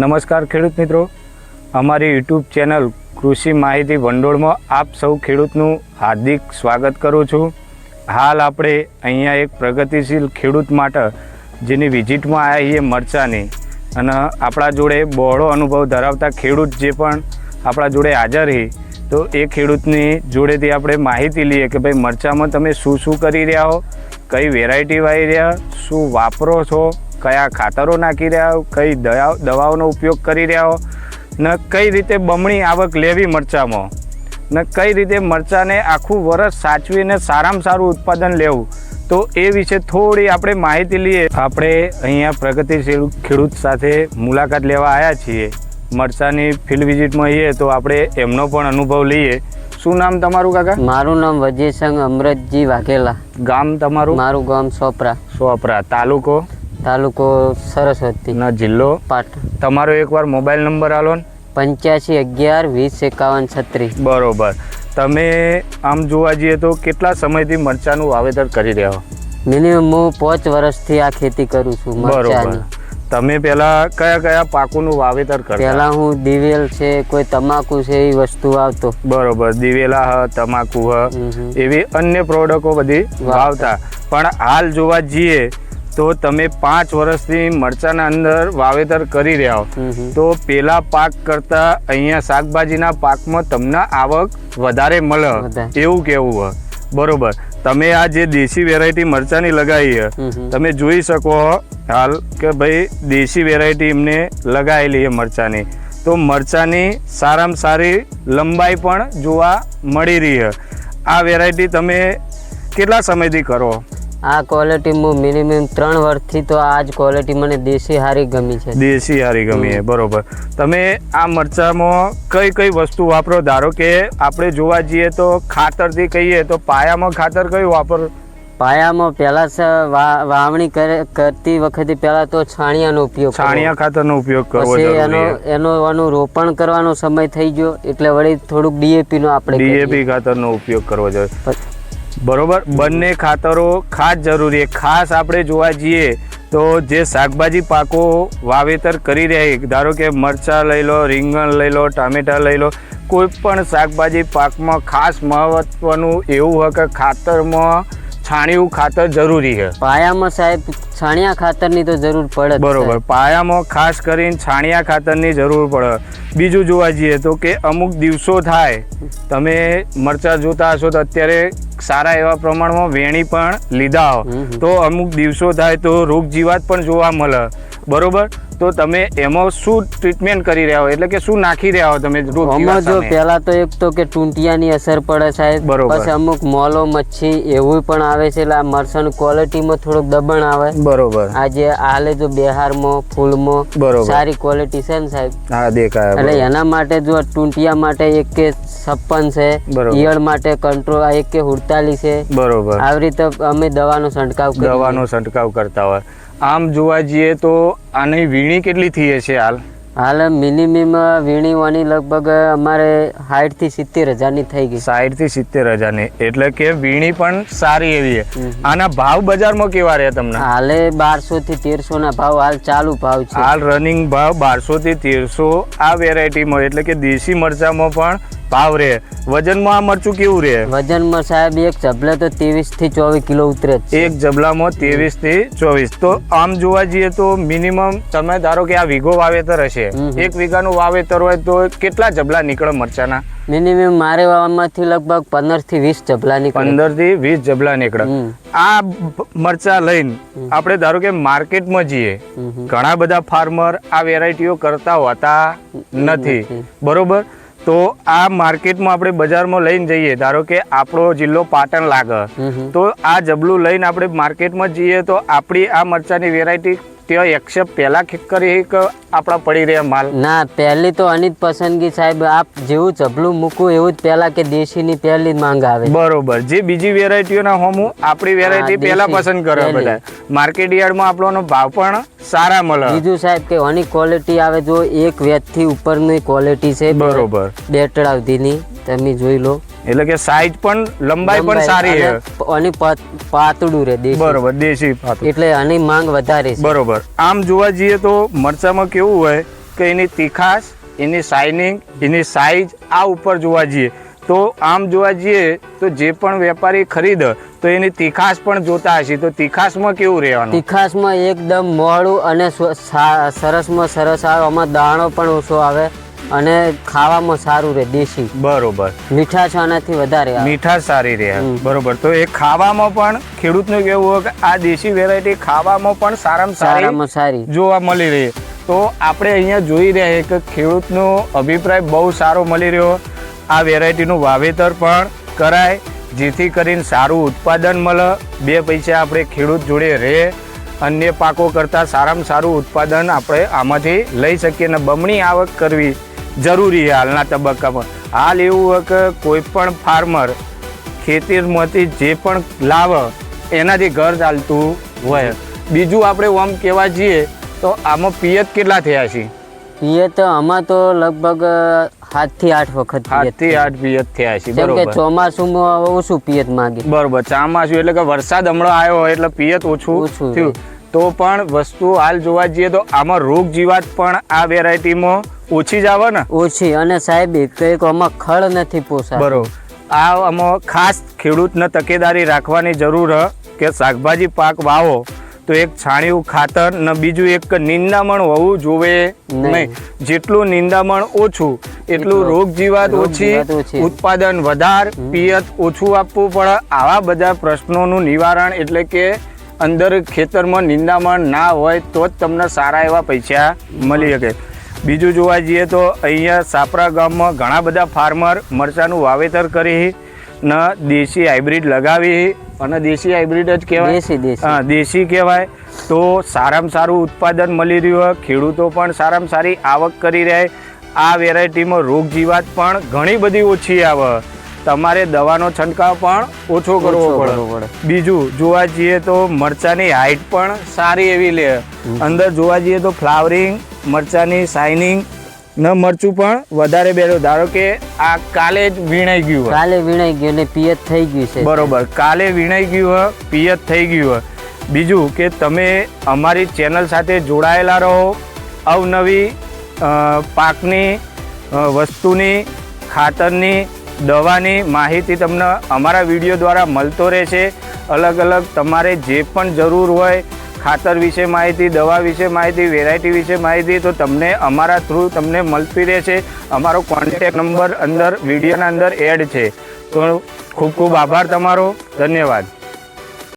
નમસ્કાર ખેડૂત મિત્રો. અમારી યુટ્યુબ ચેનલ કૃષિ માહિતી ભંડોળમાં આપ સૌ ખેડૂતનું હાર્દિક સ્વાગત કરું છું. હાલ આપણે અહીંયા એક પ્રગતિશીલ ખેડૂત માટે જેની વિઝિટમાં આવ્યા છીએ મરચાની. અને આપણા જોડે બહોળો અનુભવ ધરાવતા ખેડૂત જે પણ આપણા જોડે હાજર છે, તો એ ખેડૂતની જોડેથી આપણે માહિતી લઈએ કે ભાઈ મરચામાં તમે શું શું કરી રહ્યા હો? કઈ વેરાયટી વાવી રહ્યા? શું વાપરો છો? કયા ખાતરો નાખી રહ્યા હો કઈ દવા દવાઓનો ઉપયોગ કરી રહ્યા હો ને કઈ રીતે બમણી આવક લેવી મરચામાં ને કઈ રીતે મરચાંને આખું વરસ સાચવીને સારામાં સારું ઉત્પાદન લેવું તો એ વિશે થોડી આપણે માહિતી લઈએ. આપણે અહીંયા પ્રગતિશીલ ખેડૂત સાથે મુલાકાત લેવા આવ્યા છીએ. મરચાની ફિલ્ડ વિઝિટમાં આવીએ તો આપણે એમનો પણ અનુભવ લઈએ. શું નામ તમારું કાકા? મારું નામ વજીસંગ અમરતજી વાઘેલા. ગામ તમારું? મારું ગામ સોપરા. સોપરા. તાલુકો? તાલુકો સરસ્વતી ના જિલ્લો? પાટણ. તમારો એકવાર મોબાઈલ નંબર આલો ને. પંચ્યાસી અગિયાર વીસ એકાવન છત્રીસ. બરોબર. તમે આમ જોવા જઈએ તો કેટલા સમયથી મરચાનું વાવેતર કરી રહ્યા હો? મિનિમમ હું પાંચ વર્ષથી આ ખેતી કરું છું બરોબર. તમે પેલા કયા કયા પાકોનું વાવેતર કરતા? પહેલા હું દિવેલ છે કોઈ તમાકુ છે એ વસ્તુ વાવતો. બરોબર. દિવેલા હ તમાકુ હ એવી અન્ય પ્રોડક્ટો બધી વાવતા. પણ હાલ જોવા જઈએ તો તમે પાંચ વર્ષથી મરચાના અંદર વાવેતર કરી રહ્યા હો. તો પેલા પાક કરતા અહીંયા શાકભાજીના પાકમાં તમને આવક વધારે મળે. એવું કેવું હોય. બરોબર. તમે આ જે દેશી વેરાયટી મરચાની લગાવી. તમે જોઈ શકો હાલ કે ભાઈ દેશી વેરાયટી એમને લગાવેલી છે મરચાની. તો મરચાની સારામાં સારી લંબાઈ પણ જોવા મળી રહી છે. આ વેરાયટી તમે કેટલા સમયથી કરો? આ ક્વોલિટી હું મિનિમમ ત્રણ વર્ષથી તો આ જ ક્વોલિટી મને દેશી હારી ગમી છે. દેશી હારી ગમી છે બરોબર. તમે આ મરચામાં કઈ કઈ વસ્તુ વાપરો? ધારો કે આપણે જોવા જઈએ તો ખાતરથી કહીએ તો પાયામાં ખાતર કયું વાપર? પાયામાં પહેલા વાવણી કરે કરતી વખતે પહેલા તો છાણિયાનો ઉપયોગ છાણિયા ખાતરનો ઉપયોગ કરવો પછી એનો એનો એનું રોપણ કરવાનો સમય થઈ ગયો એટલે વળી થોડુંક ડીએપી નો આપણે ડીએપી ખાતરનો ઉપયોગ કરવો જોઈએ બરોબર? બંને ખાતરો ખાસ જરૂરી ખાસ આપણે જોવા જઈએ તો જે શાકભાજી પાકો વાવેતર કરી રહ્યા ધારો કે મરચાં લઈ લો, રીંગણ લઈ લો, ટામેટાં લઈ લો, કોઈ પણ શાકભાજી પાકમાં ખાસ મહત્ત્વનું એવું હોય કે ખાતરમાં છાણિયું ખાતર જરૂરી છે. પાયામાં સાહેબ છાણિયા ખાતરની તો જરૂર પડે બરોબર. પાયામાં ખાસ કરીને છાણિયા ખાતરની જરૂર પડે. બીજું જોવા જઈએ તો કે અમુક દિવસો થાય તમે મરચાં જોતા હશો તો અત્યારે સારા એવા પ્રમાણમાં વેણી પણ લીધા હો. તો અમુક દિવસો થાય તો રોગ જીવાત પણ જોવા મળે. બરોબર? તો તમે એમાં શું ટ્રીટમેન્ટ કરી રહ્યા હો એટલે કે શું નાખી રહ્યા હો તમે આમાં જો પહેલા તો એક તો કે ટૂંટિયાની અસર પડે સાહેબ. પછી અમુક મોલો મચ્છી એવું પણ આવે છે એટલે આ મરચાંની ક્વોલિટીમાં થોડુંક દબાણ આવે. બરોબર. આજે હાલે જો બિહારમાં ફૂલમાં બરોબર. સારી ક્વોલિટી છે ને સાહેબ. હા દેખાય એટલે એના માટે જો ટૂંટિયા માટે એક કે છપ્પન છે. ઈયળ માટે કંટ્રોલ એક કે ઉડતાલીસ છે. બરોબર. આવી રીતે અમે દવાનો છંટકાવ દવાનો છંટકાવ કરતા હોય. આમ જોવા જઈએ તો આની વીણી કેટલી થઈ છે હાલ? હાલ મિનિમમ વીણીવાની લગભગ અમારે સાઠથી સિત્તેર હજારની થઈ ગઈ. સાઠથી સિત્તેર હજારની. એટલે કે વીણી પણ સારી એવી છે. આના ભાવ બજારમાં કેવા રહ્યા તમને? હાલે બારસો થી તેરસો ના ભાવ હાલ ચાલુ ભાવ છે. હાલ રનિંગ ભાવ બારસો થી તેરસો આ વેરાયટીમાં એટલે કે દેશી મરચામાં પણ ભાવ રહે. વજનમાં આ મરચું કેવું રહે? વજનમાં સાહેબ એક ચબલે તો ત્રેવીસથી ચોવીસ કિલો ઉતરે એક જબલામાં ત્રેવીસથી ચોવીસ. તો આમ જોવા જઈએ તો મિનિમમ તમે ધારો કે આ વીઘો વાવેતર હશે હમ. એક વીઘાનું વાવેતર હોય તો કેટલા જબલા નીકળે મરચાના મિનિમમ મારે વાવવામાંથી લગભગ પંદરથી વીસ જબલા નીકળે પંદરથી વીસ જબલા નીકળે આ મરચા લઈને આપણે ધારો કે માર્કેટમાં જઈએ. ઘણા બધા ફાર્મર આ વેરાયટીઓ કરતા હોતા નથી. બરોબર તો આ માર્કેટમાં આપણે બજારમાં લઈને જઈએ ધારો કે આપણો જિલ્લો પાટણ લાગે. તો આ જબલું લઈને આપણે માર્કેટમાં જઈએ તો આપણી આ મરચાની વેરાયટી ત્યાં એક્સેપ્ટ પહેલા કરી કે આપણા પડી રહ્યા માલ? ના પહેલી તો આની જ પસંદગી સાહેબ આપ જેવું ચબલું મૂકું એવું જ પહેલા કે દેશીની પહેલી જ માંગ આવે. બરોબર. જે બીજી વેરાયટીઓના હોમ આપણી વેરાયટી પહેલા પસંદ કરે. બધા માર્કેટ યાર્ડમાં આપણોનો ભાવ પણ સારા મળે. બીજું સાહેબ કે આની ક્વોલિટી આવે જો એક વેચથી ઉપરની ક્વોલિટી છે બરોબર. બેટળ અવધીની. તમે જોઈ લો. એટલે કે સાઈઝ પણ લંબાઈ પણ સારી છે. અને પાતળું રહે દેશી. બરોબર દેશી પાતળું. એટલે આની માંગ વધારે છે. બરોબર. આમ જોવા જઈએ તો મરચામાં કેવું હોય કે એની તીખાશ એની શાઇનિંગ એની સાઇઝ આ ઉપર જોવા જઈએ. તો આમ જોવા જઈએ તો જે પણ વેપારી ખરીદ તો એની તીખાશ પણ જોતા હશે. તો તીખાશમાં કેવું રહેવાનું? તીખાસમાં એકદમ મોડું અને સરસમાં સરસ આવે આમાં દાણો પણ ઓછો આવે. અને ખાવામાં સારું રહે દેશી. બરોબર. મીઠાશ આનાથી વધારે મીઠાશ સારી રહે બરોબર. તો એ ખાવામાં પણ ખેડૂતનું કેવું હોય કે આ દેશી વેરાયટી ખાવામાં પણ સારામાં સારામાં સારી. જોવા મળી રહી. તો આપણે અહીંયા જોઈ રહ્યા છીએ કે ખેડૂતનો અભિપ્રાય બહુ સારો મળી રહ્યો. આ વેરાયટીનું વાવેતર પણ કરાય જેથી કરીને સારું ઉત્પાદન મળે. બે પૈસા આપણે ખેડૂત જોડે રહે. અન્ય પાકો કરતાં સારામાં સારું ઉત્પાદન આપણે આમાંથી લઈ શકીએ. અને બમણી આવક કરવી જરૂરી છે હાલના તબક્કામાં. હાલ એવું કે કોઈ પણ ફાર્મર ખેતીમાંથી જે પણ લાવે એનાથી ઘર ચાલતું હોય. બીજું આપણે આમ કહેવા જઈએ તો આમાં પિયત કેટલા થયા છે? પિયત આમાં તો લગભગ સાતથી આઠ વખત સાતથી આઠ પિયત થયા છે બરોબર. ચોમાસુમાં ઓછું પિયત માંગે. બરોબર ચોમાસું એટલે કે વરસાદ હમણાં આવ્યો હોય એટલે પિયત ઓછું ઓછું થયું. તો પણ વસ્તુ હાલ જોવા જઈએ તો આમાં રોગ જીવાત પણ આ વેરાયટીમાં ઓછી જ આવે ને? ઓછી અને સાહેબ એક આમાં ખળ નથી પોસાય બરોબર. આ આમાં ખાસ ખેડૂતને તકેદારી રાખવાની જરૂર કે શાકભાજી પાક વાવો તો એક છાણિયું ખાતર ને બીજું એક નિંદામણ હોવું જોવે નહીં. જેટલું નિંદામણ ઓછું એટલું રોગ જીવાત ઓછી. ઉત્પાદન વધાર પિયત ઓછું આપવું પડે. આવા બધા પ્રશ્નોનું નિવારણ એટલે કે અંદર ખેતરમાં નિંદામણ ના હોય તો જ તમને સારા એવા પૈસા મળી શકે. બીજું જોવા જઈએ તો અહીંયા સાપરા ગામમાં ઘણા બધા ફાર્મર મરચાનું વાવેતર કરી ને દેશી હાઇબ્રિડ લગાવી અને દેશી હાઇબ્રિડ જ કહેવાય? દેશી હા દેશી કહેવાય. તો સારામાં સારું ઉત્પાદન મળી રહ્યું હોય ખેડૂતો પણ સારામાં સારી આવક કરી રહ્યા આ વેરાયટીમાં રોગ જીવાત પણ ઘણી બધી ઓછી આવે. તમારે દવાનો છંટકાવ પણ ઓછો કરવો પડે. બીજું જોવા જઈએ તો મરચાની હાઈટ પણ સારી એવી લે. અંદર જોવા જઈએ તો ફ્લાવરિંગ મરચાની શાઇનિંગ ન મરચું પણ વધારે બેરો. ધારો કે આ કાલે જ વીણાઈ ગયું કાલે વીણાઈ ગયું અને પિયત થઈ ગયું છે. બરોબર. કાલે વીણાઈ ગયું હોય પિયત થઈ ગયું હોય. બીજું કે તમે અમારી ચેનલ સાથે જોડાયેલા રહો. અવનવી પાકની વસ્તુની ખાતરની દવાની માહિતી તમને અમારા વીડિયો દ્વારા મળતો રહેશે અલગ અલગ તમારે જે પણ જરૂર હોય, ખાતર વિશે માહિતી, દવા વિશે માહિતી વેરાયટી વિશે માહિતી, તો તમને અમારા થ્રુ તમને મળતી રહેશે અમારો કોન્ટેક નંબર અંદર, વિડીયોના અંદર એડ છે. તો ખૂબ ખૂબ આભાર તમારો. ધન્યવાદ.